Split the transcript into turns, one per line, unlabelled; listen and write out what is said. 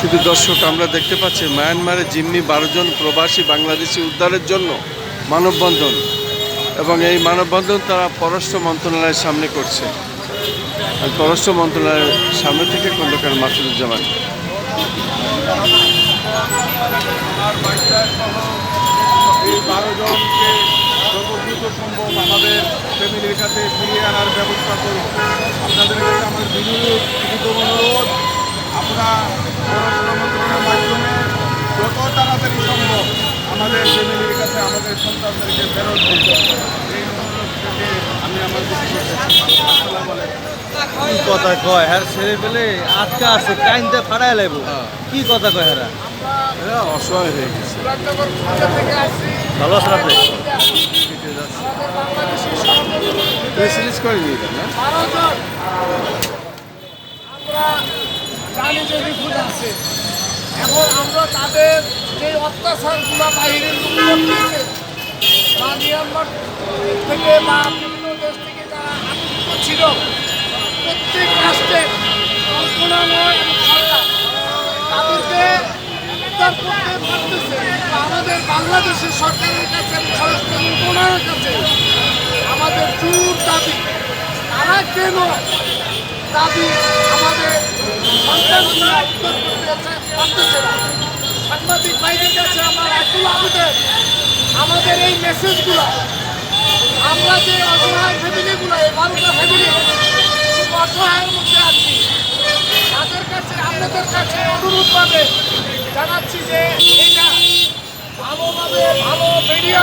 শুধু দর্শক আমরা দেখতে পাচ্ছি, মায়ানমারে জিম্মি বারো জন প্রবাসী বাংলাদেশি উদ্ধারের জন্য মানববন্ধন এবং এই মানববন্ধন তারা পররাষ্ট্র মন্ত্রণালয়ের সামনে করছে। পররাষ্ট্র মন্ত্রণালয়ের সামনে থেকে খন্দকার মাসুদুজ্জামান।
আপনাদের কাছে আমার বিনীত অনুরোধ আমরা পররাষ্ট্র মন্ত্রণালয়ের মাধ্যমে যত তাড়াতাড়ি সম্ভব আমাদের ফ্যামিলির কাছে আমাদের সন্তানদেরকে ফেরত দিন এই অনুরোধ আমি আমার
কি কথা কয়? হ্যাঁ ছেড়ে পেলে আজকে আছে কাইনতে ফাড়াই লাগবো কি কথা কয় হ্যাঁ
এরা অসহায় হয়ে গেছে।
ভালো আছেন আপনি?
প্রেস রিলিজ করেনি এটা না
আমরা জানি যে আছে। এখন আমরা তাদের যে অত্যাচারগুলো বাহিরের লোক করতেছে, বা মিয়ানমার থেকে বা বিভিন্ন দেশ থেকে যারা আতঙ্ক ছিল, প্রত্যেক রাষ্ট্রের এবং সরকার তাদেরকে উদ্ধার করতে পারতেছে। আমাদের বাংলাদেশের সরকারের কাছে স্বরাষ্ট্র মন্ত্রণালয়ের কাছে আমাদের জোর দাবি, তারা কেন দাবি আমাদের সন্তানগুলো পারতেছে না সাংবাদিক আমার একটু আমাদের এই মেসেজগুলো, আমরা যে অসহায় ফ্যামিলিগুলো, এই বারোটা ফ্যামিলি অসহায়ের মধ্যে আছি। তাদের কাছে, আপনাদের কাছে অনুরোধভাবে জানাচ্ছি যে এটা ভালোভাবে, ভালো মিডিয়ার